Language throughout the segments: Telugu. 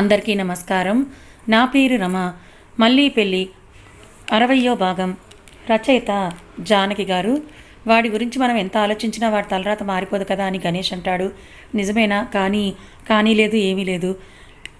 అందరికీ నమస్కారం. నా పేరు రమ. మళ్ళీ పెళ్ళి అరవయో భాగం. రచయిత జానకి గారు. వాడి గురించి మనం ఎంత ఆలోచించినా వాడి తలరాత మారిపోదు కదా అని గణేష్ అంటాడు. నిజమేనా? కానీ కానీ లేదు ఏమీ లేదు.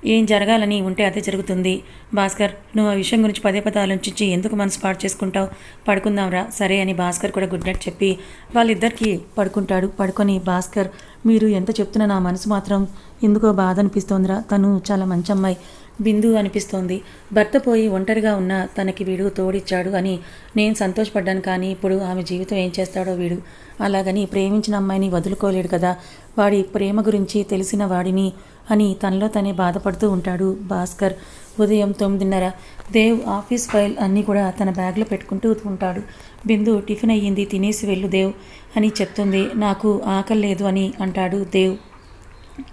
ఏం జరగాలని ఉంటే అదే జరుగుతుంది. భాస్కర్ నువ్వు ఆ విషయం గురించి పదే పదే ఆలోచించి ఎందుకు మనసు పాడు చేసుకుంటావు? పడుకుందాంరా సరే అని భాస్కర్ కూడా గుడ్ నైట్ చెప్పి వాళ్ళిద్దరికీ పడుకుంటాడు. పడుకొని భాస్కర్ మీరు ఎంత చెప్తున్నా నా మనసు మాత్రం ఎందుకో బాధ అనిపిస్తోందిరా. తను చాలా మంచి అమ్మాయి. బిందు అనిపిస్తోంది. భర్త పోయి ఒంటరిగా ఉన్న తనకి వీడు తోడిచ్చాడు అని నేను సంతోషపడ్డాను కానీ ఇప్పుడు ఆమె జీవితం ఏం చేస్తాడో వీడు. అలాగని ప్రేమించిన అమ్మాయిని వదులుకోలేడు కదా. వాడి ప్రేమ గురించి తెలిసిన వాడిని అని తనలో తనే బాధపడుతూ ఉంటాడు భాస్కర్. ఉదయం తొమ్మిదిన్నర. దేవ్ ఆఫీస్ ఫైల్ అన్నీ కూడా తన బ్యాగ్లో పెట్టుకుంటూ ఉంటాడు. బిందు టిఫిన్ అయ్యింది తినేసి వెళ్ళు దేవ్ అని చెప్తుంది. నాకు ఆకలి లేదు అని అంటాడు దేవ్.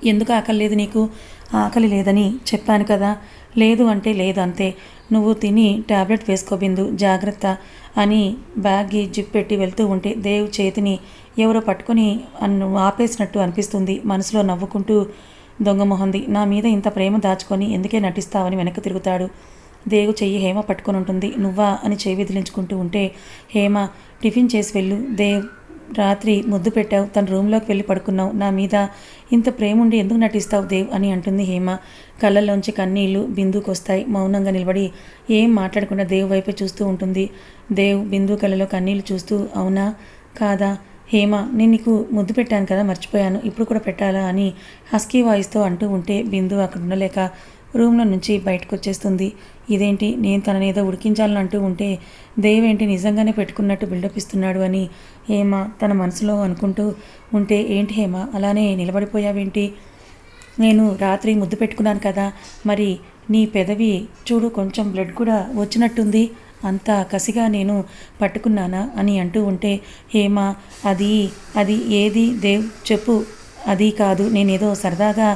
ఎందుకు ఆకలి లేదు నీకు? ఆకలి లేదని చెప్పాను కదా. లేదు అంటే లేదు అంతే. నువ్వు తిని టాబ్లెట్ వేసుకో బిందు జాగ్రత్త అని బ్యాగ్కి జిప్ పెట్టి వెళ్తూ ఉంటే దేవ్ చేతిని ఎవరో పట్టుకొని అన్ను ఆపేసినట్టు అనిపిస్తుంది. మనసులో నవ్వుకుంటూ దొంగ మొహంది. నా మీద ఇంత ప్రేమ దాచుకొని ఎందుకే నటిస్తావని వెనక్కి తిరుగుతాడు. దేవు చెయ్యి హేమ పట్టుకొని ఉంటుంది. నువ్వా అని చెయ్యి విదిలించుకుంటూ ఉంటే హేమ టిఫిన్ చేసి వెళ్ళు. దేవ్ రాత్రి ముద్దు పెట్టావు తన రూమ్లోకి వెళ్ళి పడుకున్నావు. నా మీద ఇంత ప్రేమ ఉండి ఎందుకు నటిస్తావు దేవ్ అని అంటుంది హేమ. కళ్ళల్లోంచి కన్నీళ్ళు బిందుకు వస్తాయి మౌనంగా నిలబడి ఏం మాట్లాడకుండా దేవ్ వైపే చూస్తూ ఉంటుంది. దేవ్ బిందు కళ్ళలో కన్నీళ్ళు చూస్తూ అవునా? కాదా? హేమ నేను నీకు ముద్దు పెట్టాను కదా మర్చిపోయాను. ఇప్పుడు కూడా పెట్టాలా అని హస్కీ వాయిస్తో అంటూ ఉంటే బిందు అక్కడ ఉండలేక రూమ్లో నుంచి బయటకు వచ్చేస్తుంది ఇదేంటి? నేను తననేదో ఉడికించాలని అంటూ ఉంటే దేవేంటి నిజంగానే పెట్టుకున్నట్టు బిల్డప్ ఇస్తున్నాడు అని హేమ తన మనసులో అనుకుంటూ ఉంటే ఏంటి హేమ? అలానే నిలబడిపోయావేంటి? నేను రాత్రి ముద్దు పెట్టుకున్నాను కదా మరి నీ పెదవి చూడు కొంచెం బ్లడ్ కూడా వచ్చినట్టుంది. అంత కసిగా నేను పట్టుకున్నానా అని అంటూ ఉంటే హేమ అది అది ఏది దేవ్ చెప్పు అది కాదు నేనేదో సరదాగా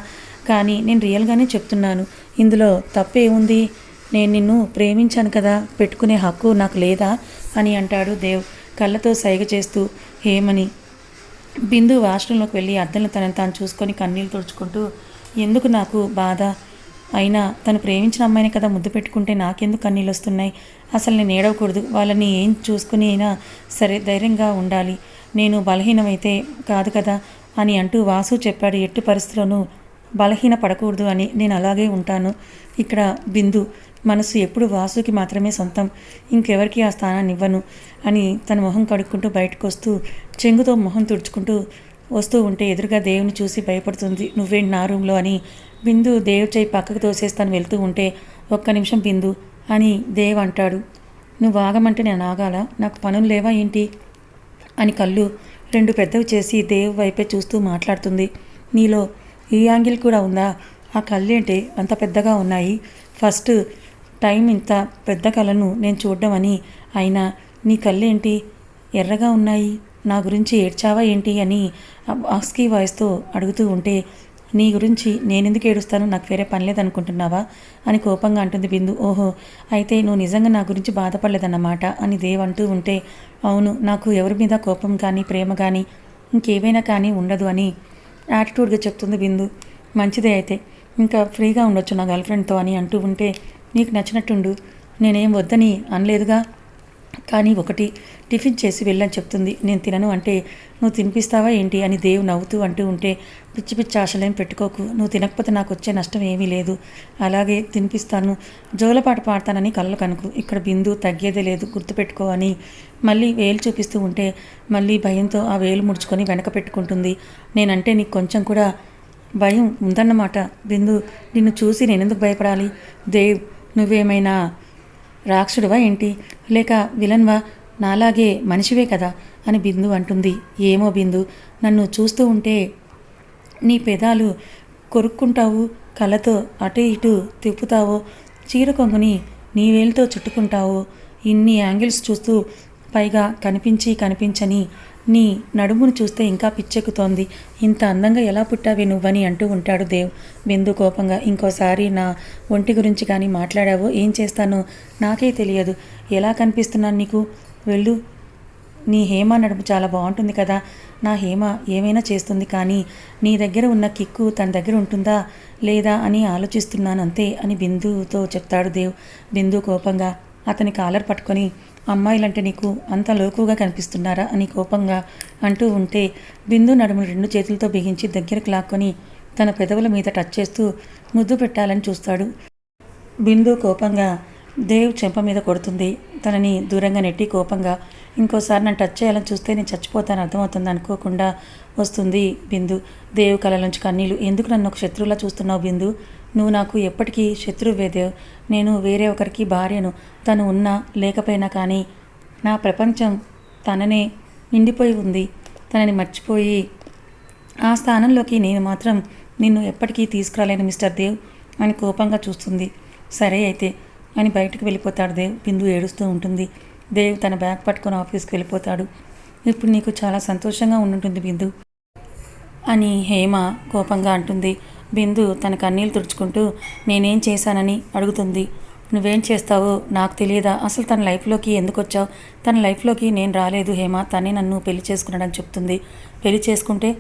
కానీ నేను రియల్గానే చెప్తున్నాను. ఇందులో తప్పేముంది నేను నిన్ను ప్రేమించాను కదా పెట్టుకునే హక్కు నాకు లేదా? అని అంటాడు దేవ్ కళ్ళతో సైగ చేస్తూ. హేమని బిందు వాష్రూంలోకి వెళ్ళి అద్దంలో తనని తాను చూసుకొని కన్నీళ్ళు తుడుచుకుంటూ ఎందుకు నాకు బాధ? అయినా తను ప్రేమించిన అమ్మాయిని కదా ముద్దు పెట్టుకుంటే నాకెందుకు కన్నీళ్ళు వస్తున్నాయి అసలు నేను ఏడవకూడదు. వాళ్ళని ఏం చూసుకుని అయినా సరే ధైర్యంగా ఉండాలి. నేను బలహీనమైతే కాదు కదా? అని అంటూ వాసు చెప్పాడు ఎట్టి పరిస్థితుల్లోనూ. బలహీన పడకూడదు అని నేను అలాగే ఉంటాను. ఇక్కడ బిందు మనసు ఎప్పుడు వాసుకి మాత్రమే సొంతం. ఇంకెవరికి ఆ స్థానాన్ని ఇవ్వను అని తన మొహం కడుక్కుంటూ బయటకు వస్తూ చెంగుతో మొహం తుడుచుకుంటూ వస్తూ ఉంటే ఎదురుగా దేవుని చూసి భయపడుతుంది. నువ్వేంటి నా రూమ్లో? అని బిందు దేవ్ చేయి పక్కకు తోసేస్తాను వెళ్తూ ఉంటే ఒక్క నిమిషం బిందు అని దేవ్ అంటాడు. నువ్వు ఆగమంటే నేను ఆగాల? నాకు పనులు లేవా ఏంటి? అని కళ్ళు రెండు పెద్దవి చేసి దేవ్ వైపే చూస్తూ మాట్లాడుతుంది. నీలో ఈ యాంగిల్ కూడా ఉందా? ఆ కళ్ళేంటి అంత పెద్దగా ఉన్నాయి. ఫస్ట్ టైం ఇంత పెద్ద కళను నేను చూడడం అని అయినా నీ కళ్ళేంటి ఎర్రగా ఉన్నాయి? నా గురించి ఏడ్చావా ఏంటి అని ఆస్కీ వాయిస్తో అడుగుతూ ఉంటే నీ గురించి నేనెందుకు ఏడుస్తాను? నాకు వేరే పని లేదనుకుంటున్నావా? అని కోపంగా అంటుంది బిందు. ఓహో అయితే నువ్వు నిజంగా నా గురించి బాధపడలేదన్నమాట అని దేవ్ అంటూ ఉంటే అవును నాకు ఎవరి మీద కోపం కానీ ప్రేమ కానీ ఇంకేమైనా కానీ ఉండదు అని యాటిట్యూడ్గా చెప్తుంది బిందు మంచిదే అయితే. ఇంకా ఫ్రీగా ఉండొచ్చు నా గర్ల్ ఫ్రెండ్తో అని అంటూ ఉంటే నీకు నచ్చినట్టుండు. నేనేం వద్దని అనలేదుగా? కానీ ఒకటి టిఫిన్ చేసి వెళ్ళని చెప్తుంది. నేను తినను అంటే నువ్వు తినిపిస్తావా ఏంటి అని దేవు నవ్వుతూ అంటూ ఉంటే పిచ్చి పిచ్చి ఆశలేం పెట్టుకోకు. నువ్వు తినకపోతే నాకు వచ్చే నష్టం ఏమీ లేదు. అలాగే తినిపిస్తాను. జోలపాట పాడతానని కళ్ళు కనుకు. ఇక్కడ బిందు తగ్గేదే లేదు. గుర్తుపెట్టుకో అని మళ్ళీ వేలు చూపిస్తూ ఉంటే మళ్ళీ భయంతో ఆ వేలు ముడుచుకొని వెనక పెట్టుకుంటుంది. నేనంటే నీకు కొంచెం కూడా భయం ఉందన్నమాట. బిందు నిన్ను చూసి నేనెందుకు భయపడాలి? దేవ్ నువ్వేమైనా రాక్షుడువా ఏంటి? లేక విలన్వా? నాలాగే మనిషివే కదా? అని బిందు అంటుంది. ఏమో బిందు నన్ను చూస్తూ ఉంటే నీ పెదాలు కొరుక్కుంటావు కళ్ళతో అటు ఇటు తిప్పుతావో చీర కొంగుని నీ వేలుతో చుట్టుకుంటావో ఇన్ని యాంగిల్స్ చూస్తూ పైగా కనిపించి కనిపించని నీ నడుమును చూస్తే ఇంకా పిచ్చెక్కుతోంది. ఇంత అందంగా ఎలా పుట్టావే నువ్వని అంటూ ఉంటాడు దేవ్. బిందు కోపంగా ఇంకోసారి నా ఒంటి గురించి కానీ మాట్లాడావో? ఏం చేస్తానో? నాకే తెలియదు. ఎలా కనిపిస్తున్నాను నీకు? వెళ్ళు. నీ హేమ నడుము చాలా బాగుంటుంది కదా. నా హేమ ఏమైనా చేస్తుంది కానీ నీ దగ్గర ఉన్న కిక్కు తన దగ్గర ఉంటుందా లేదా అని ఆలోచిస్తున్నాను అంతే అని బిందుతో చెప్తాడు దేవ్. బిందు కోపంగా అతని కాలర్ పట్టుకొని అమ్మాయిలంటే నీకు అంత లోకుగా కనిపిస్తున్నారా అని కోపంగా అంటూ ఉంటే బిందు నడుము రెండు చేతులతో బిగించి దగ్గరకు లాక్కొని తన పెదవుల మీద టచ్ చేస్తూ ముద్దు పెట్టాలని చూస్తాడు. బిందు కోపంగా దేవ్ చెంప మీద కొడుతుంది. తనని దూరంగా నెట్టి కోపంగా ఇంకోసారి నన్ను టచ్ చేయాలని చూస్తే నేను చచ్చిపోతాను అర్థమవుతుంది అనుకోకుండా వస్తుంది బిందు. దేవు కళ నుంచి కన్నీళ్ళు ఎందుకు నన్ను ఒక శత్రువులా చూస్తున్నావు బిందు? నువ్వు నాకు ఎప్పటికీ శత్రువేదే నేను వేరే ఒకరికి భార్యను తను ఉన్నా లేకపోయినా కానీ నా ప్రపంచం తననే నిండిపోయి ఉంది. తనని మర్చిపోయి ఆ స్థానంలోకి నేను మాత్రం నిన్ను ఎప్పటికీ తీసుకురాలేను మిస్టర్ దేవ్ అని కోపంగా చూస్తుంది. సరే అయితే అని బయటకు వెళ్ళిపోతాడు దేవ్. బిందు ఏడుస్తూ ఉంటుంది. దేవ్ తన బ్యాగ్ పట్టుకొని ఆఫీస్కి వెళ్ళిపోతాడు. ఇప్పుడు నీకు చాలా సంతోషంగా ఉండుంటుంది బిందు అని హేమ కోపంగా అంటుంది. బిందు తన కన్నీళ్ళు తుడుచుకుంటూ నేనేం చేశానని? అడుగుతుంది. నువ్వేం చేస్తావో నాకు తెలియదా? అసలు తన లైఫ్లోకి ఎందుకు వచ్చావు? తన లైఫ్లోకి నేను రాలేదు హేమ. తనే నన్ను పెళ్ళి చేసుకున్నాడని చెప్తుంది. పెళ్ళి చేసుకుంటే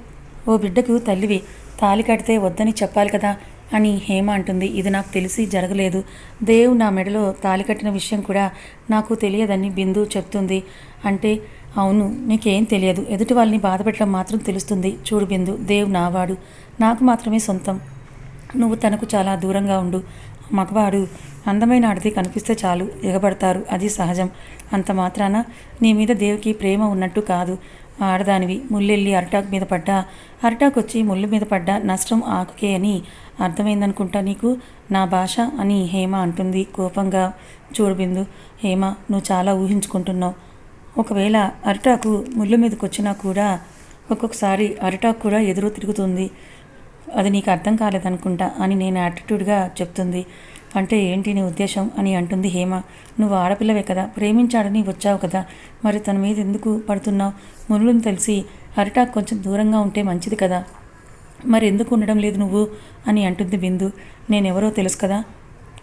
ఓ బిడ్డకు తల్లివి తాలి కడితే వద్దని చెప్పాలి కదా అని హేమ అంటుంది. ఇది నాకు తెలిసి జరగలేదు. దేవ్ నా మెడలో తాలి కట్టిన విషయం కూడా నాకు తెలియదని బిందు చెప్తుంది. అంటే అవును నీకేం తెలియదు. ఎదుటి వాళ్ళని బాధపెట్టడం మాత్రం తెలుస్తుంది. చూడు బిందు దేవ్ నావాడు. నాకు మాత్రమే సొంతం. నువ్వు తనకు చాలా దూరంగా ఉండు. మగవాడు అందమైన ఆడది కనిపిస్తే చాలు. ఎగబడతారు. అది సహజం. అంత మాత్రాన నీ మీద దేవుకి ప్రేమ ఉన్నట్టు కాదు. ఆడదానివి ముల్లెళ్ళి అరటాకు మీద పడ్డా అరిటాకు వచ్చి ముళ్ళు మీద పడ్డా నష్టం ఆకుకే అని అర్థమైందనుకుంటా నీకు? నా భాష అని హేమ అంటుంది కోపంగా. చూడు బిందు హేమ నువ్వు చాలా ఊహించుకుంటున్నావు. ఒకవేళ అరిటాకు ముళ్ళు మీదకి వచ్చినా కూడా ఒక్కొక్కసారి అరిటాకు కూడా ఎదురు తిరుగుతుంది. అది నీకు అర్థం కాలేదనుకుంటా అని నేను యాటిట్యూడ్గా చెప్తుంది. అంటే ఏంటి నీ ఉద్దేశం అని అంటుంది హేమ. నువ్వు ఆడపిల్లవే కదా ప్రేమించాడని వచ్చావు కదా మరి తన మీద ఎందుకు పడుతున్నావు? మునులను తెలిసి అరిటాక్ కొంచెం దూరంగా ఉంటే మంచిది కదా. మరి ఎందుకు ఉండడం లేదు నువ్వు అని అంటుంది బిందు. నేనెవరో తెలుసు కదా?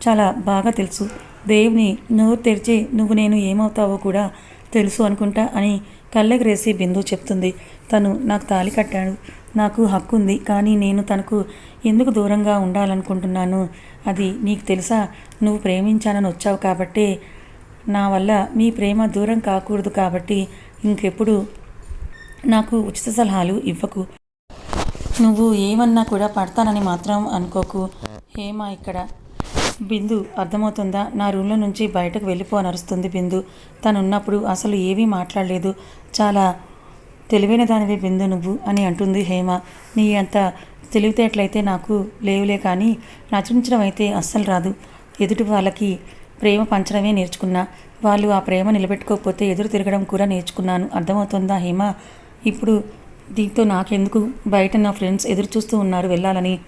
చాలా బాగా తెలుసు. దేవుని నోరు తెరిచి నువ్వు నేను ఏమవుతావో కూడా తెలుసు అనుకుంటా అని కళ్ళెగరేసి బిందు చెప్తుంది. తను నాకు తాళి కట్టాడు. నాకు హక్కు ఉంది కానీ నేను తనకు ఎందుకు దూరంగా ఉండాలనుకుంటున్నాను? అది నీకు తెలుసా? నువ్వు ప్రేమించానని వచ్చావు కాబట్టి నా వల్ల మీ ప్రేమ దూరం కాకూడదు కాబట్టి ఇంకెప్పుడు నాకు ఉచిత సలహాలు ఇవ్వకు. నువ్వు ఏమన్నా కూడా పడతానని మాత్రం అనుకోకు. హేమ ఇక్కడ బిందు అర్థమవుతుందా? నా రూమ్లో నుంచి బయటకు వెళ్ళిపో నరుస్తుంది అరుస్తుంది బిందు. తను ఉన్నప్పుడు అసలు ఏమీ మాట్లాడలేదు. చాలా తెలివైన దానివే బిందు నువ్వు అని అంటుంది హేమ. నీ అంత తెలివితేటలైతే నాకు లేవులే కానీ నచించడం అయితే అస్సలు రాదు. ఎదుటి వాళ్ళకి ప్రేమ పంచడమే నేర్చుకున్నా. వాళ్ళు ఆ ప్రేమ నిలబెట్టుకోకపోతే ఎదురు తిరగడం కూడా నేర్చుకున్నాను. అర్థమవుతుందా హేమ? ఇప్పుడు దీంతో నాకెందుకు? బయట నా ఫ్రెండ్స్ ఎదురు చూస్తూ ఉన్నారు వెళ్ళాలని.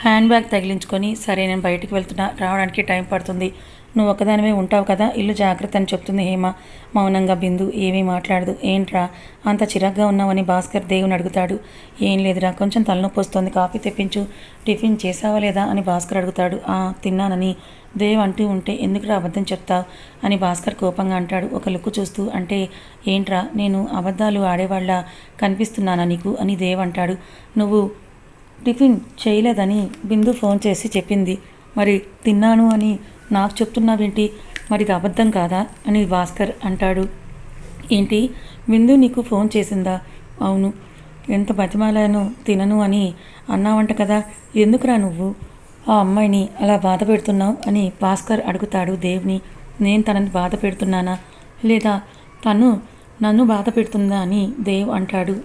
హ్యాండ్ బ్యాగ్ తగిలించుకొని సరే నేను బయటికి వెళ్తున్నా రావడానికి టైం పడుతుంది. నువ్వు ఒకదానివే ఉంటావు కదా ఇల్లు జాగ్రత్త అని చెప్తుంది హేమ. మౌనంగా బిందు ఏమీ మాట్లాడదు. ఏంట్రా? అంత చిరాగ్గా ఉన్నావని భాస్కర్ దేవుని అడుగుతాడు. ఏం లేదురా కొంచెం తలనొప్పి వస్తుంది కాఫీ తెప్పించు. టిఫిన్ చేసావా లేదా? అని భాస్కర్ అడుగుతాడు. ఆ తిన్నానని. దేవ్ అంటూ ఉంటే ఎందుకురా అబద్ధం చెప్తావు? అని భాస్కర్ కోపంగా అంటాడు. ఒక లుక్కు చూస్తూ అంటే ఏంట్రా? నేను అబద్ధాలు ఆడేవాళ్ళ కనిపిస్తున్నానా నీకు? అని దేవ్ అంటాడు. నువ్వు టిఫిన్ చేయలేదని బిందు ఫోన్ చేసి చెప్పింది. మరి తిన్నాను అని నాకు చెప్తున్నావేంటి? మరి ఇది అబద్ధం కాదా? అని భాస్కర్ అంటాడు. ఏంటి? బిందు నీకు ఫోన్ చేసిందా? అవును. ఎంత బతిమాలను తినను అని అన్నావంట కదా. ఎందుకురా నువ్వు? ఆ అమ్మాయిని అలా బాధ పెడుతున్నావు అని భాస్కర్ అడుగుతాడు దేవ్ని. నేను తనని బాధ పెడుతున్నానా? లేదా తను నన్ను బాధ పెడుతుందా అని దేవ్ అంటాడు.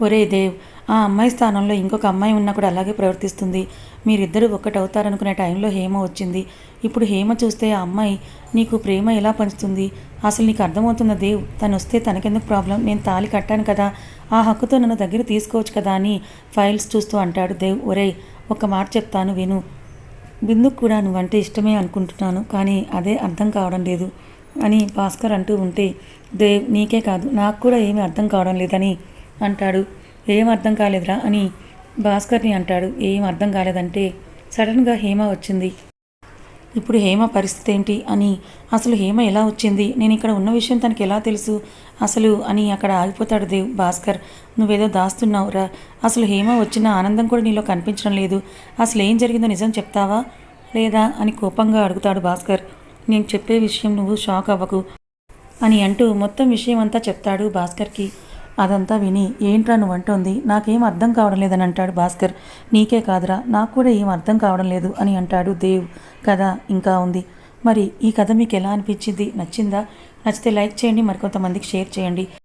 ఒరే దేవ్ ఆ అమ్మాయి స్థానంలో ఇంకొక అమ్మాయి ఉన్నా కూడా అలాగే ప్రవర్తిస్తుంది. మీరిద్దరూ ఒక్కటవుతారనుకునే టైంలో హేమ వచ్చింది. ఇప్పుడు హేమ చూస్తే ఆ అమ్మాయి నీకు ప్రేమ ఎలా పంచుతుంది అసలు నీకు అర్థమవుతున్న దేవ్? తను వస్తే తనకెందుకు ప్రాబ్లం? నేను తాళి కట్టాను కదా. ఆ హక్కుతో నన్ను దగ్గర తీసుకోవచ్చు కదా అని ఫైల్స్ చూస్తూ అంటాడు దేవ్. ఒరేయ్ ఒక మాట చెప్తాను విను. బిందుకు కూడా నువ్వంటే ఇష్టమే అనుకుంటున్నాను కానీ అదే అర్థం కావడం లేదు అని భాస్కర్ అంటూ ఉంటే దేవ్ నీకే కాదు నాకు కూడా ఏమీ అర్థం కావడం లేదని అంటాడు. ఏం అర్థం కాలేదురా అని భాస్కర్ని అంటాడు. ఏం అర్థం కాలేదంటే సడన్గా హేమ వచ్చింది. ఇప్పుడు హేమ పరిస్థితి ఏంటి? అని అసలు హేమ ఎలా వచ్చింది? నేను ఇక్కడ ఉన్న విషయం తనకి ఎలా తెలుసు? అసలు అని అక్కడ ఆగిపోతాడు దేవ్ భాస్కర్. నువ్వేదో దాస్తున్నావురా. అసలు హేమ వచ్చిన ఆనందం కూడా నీలో కనిపించడం లేదు. అసలు ఏం జరిగిందో నిజం చెప్తావా? లేదా? అని కోపంగా అడుగుతాడు భాస్కర్. నేను చెప్పే విషయం నువ్వు షాక్ అవ్వకు అని అంటూ మొత్తం విషయం అంతా చెప్తాడు భాస్కర్కి. అదంతా విని ఏంట్రా నువ్వు అంటోంది నాకేం అర్థం కావడం లేదని అంటాడు భాస్కర్. నీకే కాదురా నాకు కూడా ఏం అర్థం కావడం లేదు అని అంటాడు దేవ్. కథ ఇంకా ఉంది. మరి ఈ కథ మీకు ఎలా అనిపించింది? నచ్చిందా? నచ్చితే లైక్ చేయండి మరికొంతమందికి షేర్ చేయండి.